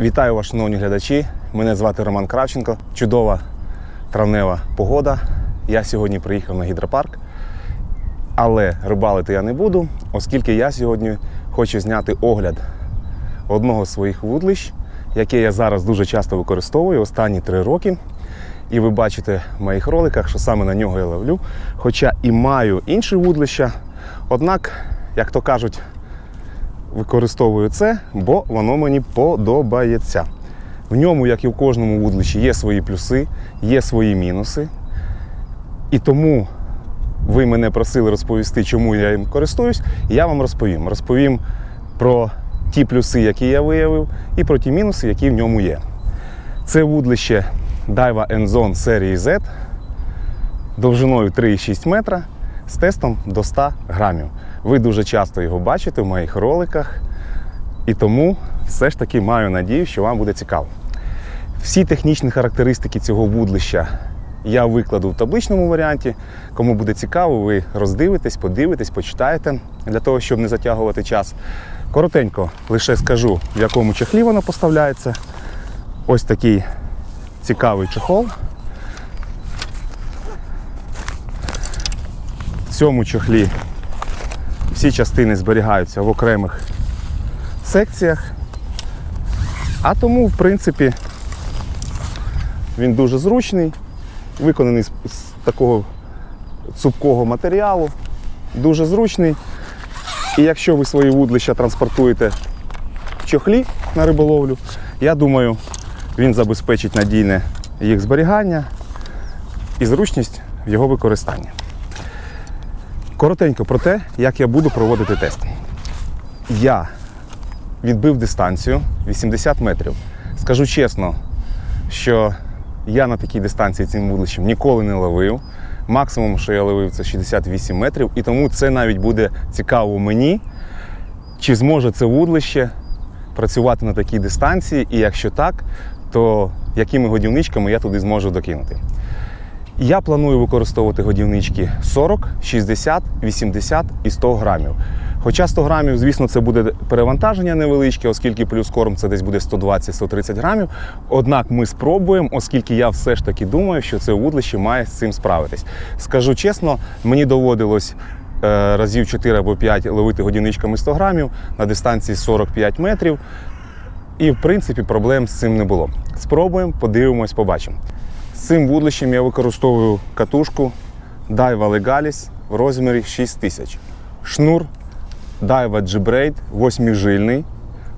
Вітаю вас, шановні глядачі. Мене звати Роман Кравченко. Чудова травнева погода. Я сьогодні приїхав на гідропарк, але рибалити я не буду, оскільки я сьогодні хочу зняти огляд одного з своїх вудлищ, яке я зараз дуже часто використовую останні три роки. І ви бачите в моїх роликах, що саме на нього я ловлю. Хоча і маю інші вудлища. Однак, як то кажуть, використовую це, бо воно мені подобається. В ньому, як і в кожному вудлищі, є свої плюси, є свої мінуси. І тому ви мене просили розповісти, чому я їм користуюсь, я вам розповім. Розповім про ті плюси, які я виявив, і про ті мінуси, які в ньому є. Це вудлище Daiwa Enzone серії Z довжиною 3,6 метра з тестом до 100 грамів. Ви дуже часто його бачите в моїх роликах, і тому все ж таки маю надію, що вам буде цікаво. Всі технічні характеристики цього вудлища я викладу в табличному варіанті. Кому буде цікаво, ви роздивитесь, подивитесь, почитаєте для того, щоб не затягувати час. Коротенько лише скажу, в якому чехлі воно поставляється. Ось такий цікавий чехол. Цьому чохлі всі частини зберігаються в окремих секціях. А тому, в принципі, він дуже зручний, виконаний з, такого цупкого матеріалу, дуже зручний. І якщо ви свої вудлища транспортуєте в чохлі на риболовлю, я думаю, він забезпечить надійне їх зберігання і зручність в його використанні. Коротенько про те, як я буду проводити тест. Я відбив дистанцію 80 метрів. Скажу чесно, що я на такій дистанції цим вудлищем ніколи не ловив. Максимум, що я ловив, це 68 метрів, і тому це навіть буде цікаво мені, чи зможе це вудлище працювати на такій дистанції, і якщо так, то якими годівничками я туди зможу докинути. Я планую використовувати годівнички 40, 60, 80 і 100 грамів. Хоча 100 грамів, звісно, це буде перевантаження невеличке, оскільки плюс корм це десь буде 120-130 грамів. Однак ми спробуємо, оскільки я все ж таки думаю, що це вудлище має з цим справитись. Скажу чесно, мені доводилось е, разів 4 або 5 ловити годівничками 100 грамів на дистанції 45 метрів. І в принципі проблем з цим не було. Спробуємо, подивимось, побачимо. З цим вудлищем я використовую катушку Daiwa Legalis в розмірі 6000. Шнур Daiwa G-Braid 8-жильний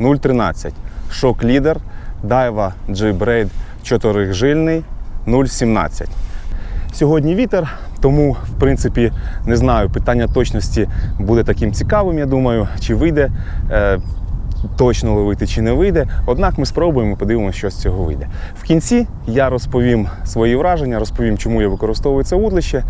0,13. Шок лідер Daiwa G-Braid 4-жильний 0,17. Сьогодні вітер, тому в принципі не знаю, питання точності буде таким цікавим, я думаю, чи вийде. Точно ловити чи не вийде. Однак ми спробуємо і подивимося, що з цього вийде. В кінці я розповім свої враження, розповім, чому я використовую це вудлище,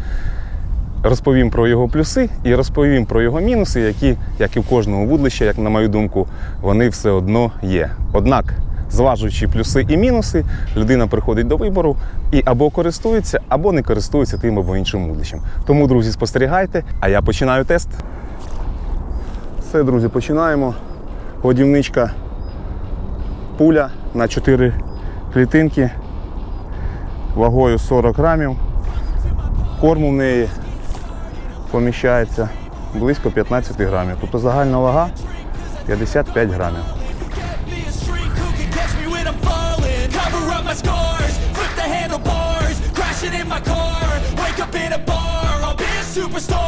розповім про його плюси і розповім про його мінуси, які, як і в кожного вудлища, як на мою думку, вони все одно є. Однак, зважуючи плюси і мінуси, людина приходить до вибору і або користується, або не користується тим або іншим вудлищем. Тому, друзі, спостерігайте, а я починаю тест. Все, друзі, починаємо годівничка пуля на 4 клітинки вагою 40 грамів. Корму в неї поміщається близько 15 грамів. Тобто загальна вага 55 грамів. Be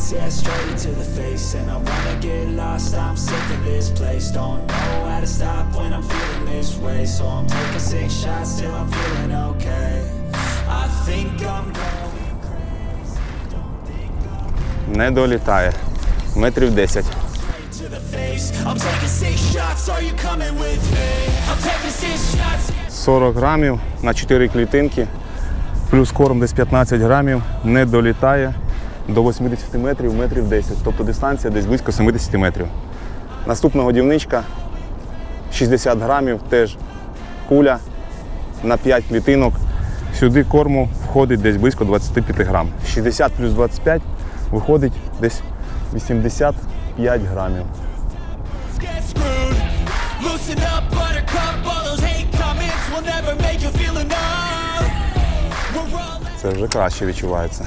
shots, yeah, straight to the face. And I wanna get lost, I'm sick of this place. Don't know how to stop when I'm feeling this way. So I'm taking six shots till I'm feeling okay. I think I'm going crazy. Don't think I'm Не долітає. Метрів 10. to. I'm taking six shots. Are you coming with me? I'm taking six shots. 40 грамів на 4 клітинки, плюс корм десь 15 грамів, не долітає до 80 метрів, метрів 10. Тобто дистанція десь близько 70 метрів. Наступна годівничка 60 грамів, теж куля на 5 клітинок. Сюди корму входить десь близько 25 грам. 60 плюс 25 виходить десь 85 грамів. Це вже краще відчувається.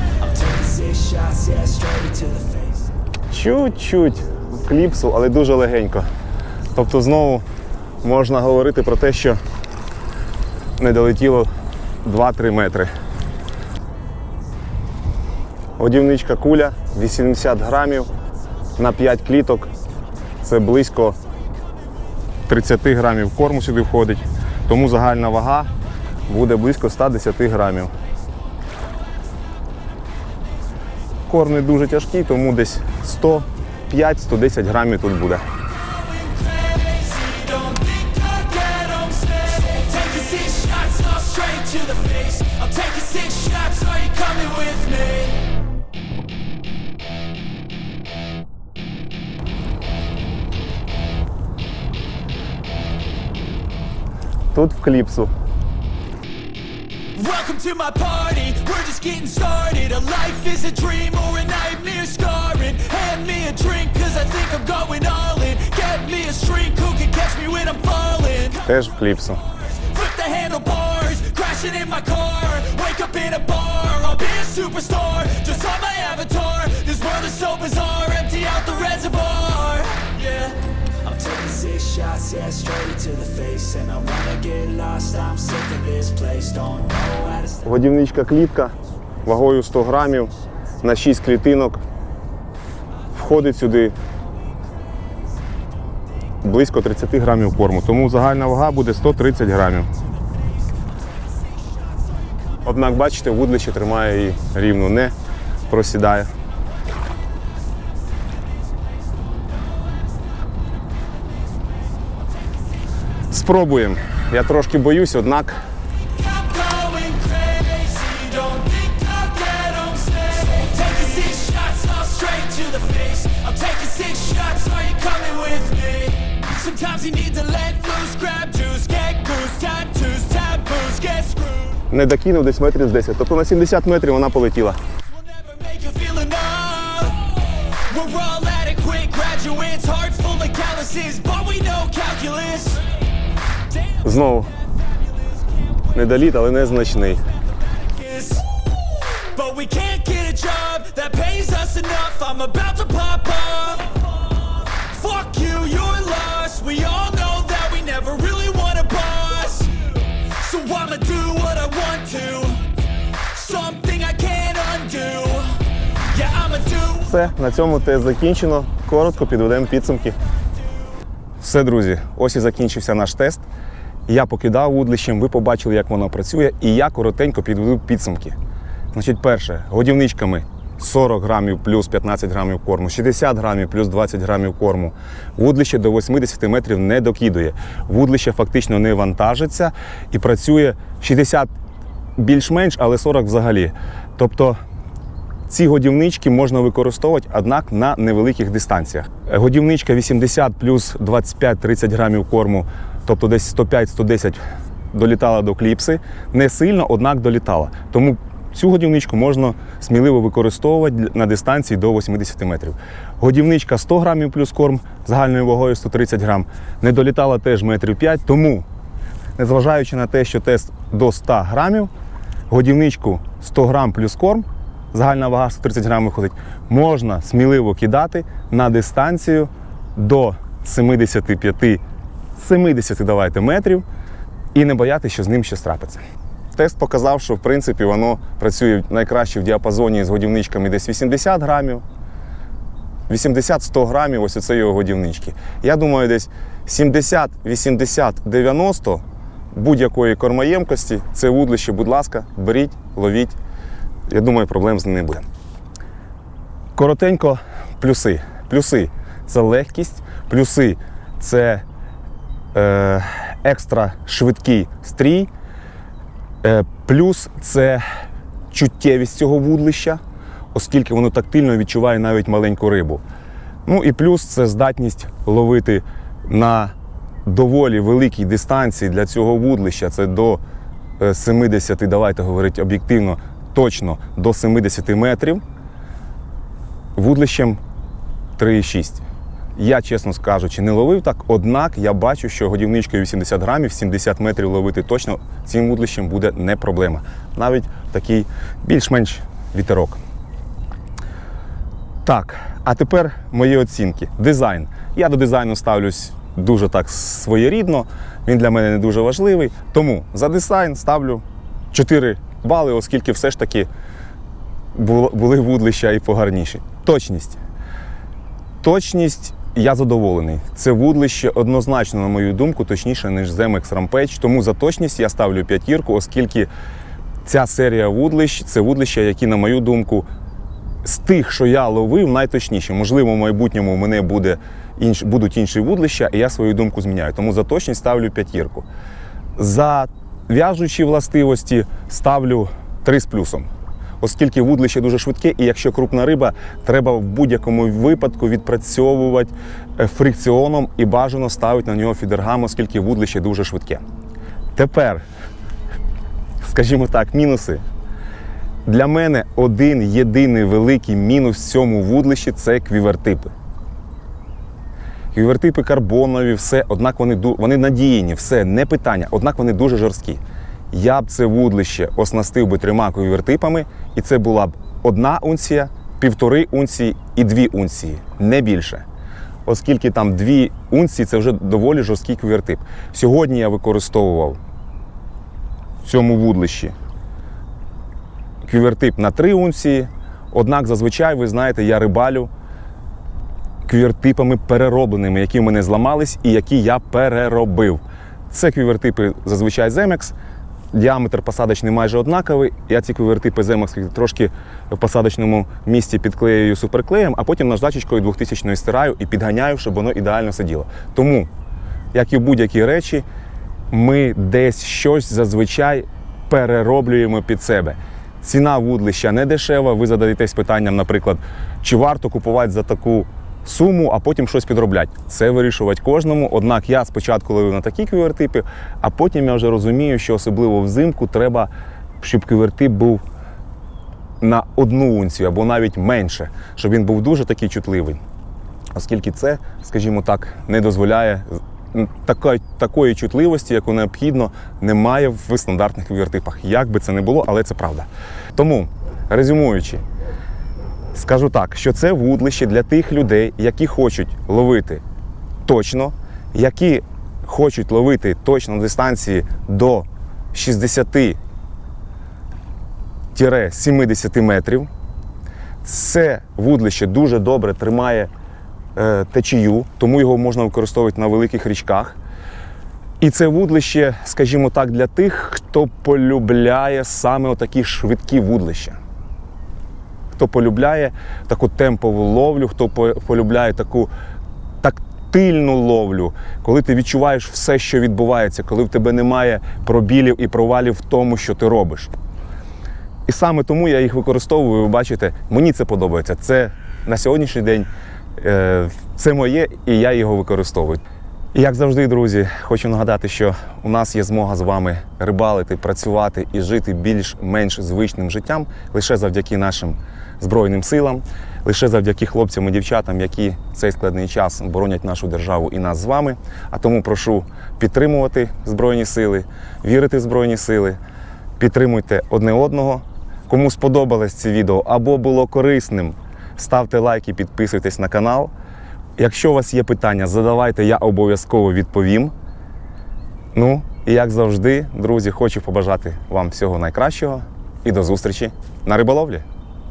Чуть-чуть кліпсу, але дуже легенько. Тобто знову можна говорити про те, що не долетіло 2-3 метри. Годівничка куля 80 грамів на 5 кліток. Це близько 30 грамів корму сюди входить. Тому загальна вага буде близько 110 грамів. Корм не дуже тяжкий, тому десь 105-110 грамів тут буде. Тут в кліпсу. to my party, we're just getting started. A life is a dream or a nightmare scarring. Hand me a drink cause I think I'm going all in. Get me a shrink who can catch me when I'm falling? Flip the handlebars, crashing in my car. Wake up in a bar, I'll be a superstar. Just on my shots, yeah, straight to the face. And I wanna get lost, I'm sick of this place. Don't know how to stop. Годівничка клітка вагою 100 грамів на 6 клітинок. Входить сюди близько 30 грамів корму. Тому загальна вага буде 130 грамів. Однак, бачите, вудлище тримає її рівно, не просідає. Goose, tattoos, taboos, get screwed. не докинув десь метрів з 10. Тобто на 70 метрів вона полетіла. We're all adequate graduates, heart full of calluses, but we know calculus. Знову недоліт, але незначний. Все, на цьому тест закінчено. Коротко підведемо підсумки. Все, друзі, ось і закінчився наш тест. Я покидав вудлищем, ви побачили, як воно працює, і я коротенько підведу підсумки. Значить, перше, годівничками 40 грамів плюс 15 грамів корму, 60 грамів плюс 20 грамів корму. Вудлище до 80 метрів не докидує. Вудлище фактично не вантажиться і працює 60 більш-менш, але 40 взагалі. Тобто ці годівнички можна використовувати, однак на невеликих дистанціях. Годівничка 80 плюс 25-30 грамів корму, тобто десь 105-110 долітала до кліпси. Не сильно, однак долітала. Тому цю годівничку можна сміливо використовувати на дистанції до 80 метрів. Годівничка 100 грамів плюс корм загальною вагою 130 грам. Не долітала теж метрів 5, тому незважаючи на те, що тест до 100 грамів, годівничку 100 грам плюс корм, загальна вага 130 грам виходить, можна сміливо кидати на дистанцію до 75 70 давайте метрів і не боятися, що з ним щось трапиться. Тест показав, що в принципі воно працює найкраще в діапазоні з годівничками десь 80 грамів. 80-100 грамів ось оце його годівнички. Я думаю, десь 70, 80, 90 будь-якої кормоємкості це вудлище, будь ласка, беріть, ловіть. Я думаю, проблем з ним не буде. Коротенько, плюси. Плюси це легкість, плюси це е, екстра швидкий стрій, е, плюс це чуттєвість цього вудлища, оскільки воно тактильно відчуває навіть маленьку рибу. Ну і плюс це здатність ловити на доволі великій дистанції для цього вудлища. Це до е, 70, давайте говорити об'єктивно, точно до 70 метрів вудлищем 3,6. Я, чесно скажучи, не ловив так, однак я бачу, що годівничкою 80 грамів, 70 метрів ловити точно цим вудлищем буде не проблема. Навіть такий більш-менш вітерок. Так, а тепер мої оцінки. Дизайн. Я до дизайну ставлюсь дуже так своєрідно. Він для мене не дуже важливий. Тому за дизайн ставлю 4 бали, оскільки все ж таки були вудлища і погарніші. Точність. Точність я задоволений. Це вудлище однозначно, на мою думку, точніше, ніж Zemex Rampage. Тому за точність я ставлю п'ятірку, оскільки ця серія вудлищ це вудлища, які, на мою думку, з тих, що я ловив, найточніші. Можливо, в майбутньому у мене буде інш, будуть інші вудлища, і я свою думку зміняю. Тому за точність ставлю п'ятірку. За в'яжучі властивості ставлю 3 з плюсом. Оскільки вудлище дуже швидке, і якщо крупна риба, треба в будь-якому випадку відпрацьовувати е, фрикціоном і бажано ставити на нього фідергам, оскільки вудлище дуже швидке. Тепер, скажімо так, мінуси. Для мене один єдиний великий мінус в цьому вудлищі це квівертипи. Квівертипи карбонові, все, однак вони, вони надіяні, все, не питання, однак вони дуже жорсткі. Я б це вудлище оснастив би трьома квівертипами, і це була б одна унція, півтори унції і дві унції, не більше. Оскільки там дві унції це вже доволі жорсткий квівертип. Сьогодні я використовував в цьому вудлищі квівертип на 3 унції. Однак зазвичай, ви знаєте, я рибалю квівертипами переробленими, які в мене зламались і які я переробив. Це квівертипи зазвичай Zemex. Діаметр посадочний майже однаковий. Я ці квівертипи Zemex трошки в посадочному місці підклеюю суперклеєм, а потім наждачечкою 2000 стираю і підганяю, щоб воно ідеально сиділо. Тому, як і будь-які речі, ми десь щось зазвичай перероблюємо під себе. Ціна вудлища не дешева. Ви задаєтесь питанням, наприклад, чи варто купувати за таку суму, а потім щось підробляти. Це вирішувати кожному. Однак я спочатку ловив на такі квівертипи, а потім я вже розумію, що особливо взимку треба, щоб квівертип був на одну унцію або навіть менше, щоб він був дуже такий чутливий. Оскільки це, скажімо так, не дозволяє такої, такої чутливості, яку необхідно, немає в стандартних квівертипах. Як би це не було, але це правда. Тому, резюмуючи, скажу так, що це вудлище для тих людей, які хочуть ловити точно, які хочуть ловити точно на дистанції до 60-70 метрів. Це вудлище дуже добре тримає е, течію, тому його можна використовувати на великих річках. І це вудлище, скажімо так, для тих, хто полюбляє саме отакі швидкі вудлища. Хто полюбляє таку темпову ловлю, хто по- полюбляє таку тактильну ловлю, коли ти відчуваєш все, що відбувається, коли в тебе немає пробілів і провалів в тому, що ти робиш. І саме тому я їх використовую. Ви бачите, мені це подобається. Це на сьогоднішній день е, це моє, і я його використовую. І як завжди, друзі, хочу нагадати, що у нас є змога з вами рибалити, працювати і жити більш-менш звичним життям лише завдяки нашим Збройним силам, лише завдяки хлопцям і дівчатам, які в цей складний час боронять нашу державу і нас з вами. А тому прошу підтримувати Збройні сили, вірити в Збройні сили, підтримуйте одне одного. Кому сподобалось це відео або було корисним, ставте лайки, підписуйтесь на канал. Якщо у вас є питання, задавайте, я обов'язково відповім. Ну, і як завжди, друзі, хочу побажати вам всього найкращого і до зустрічі на риболовлі.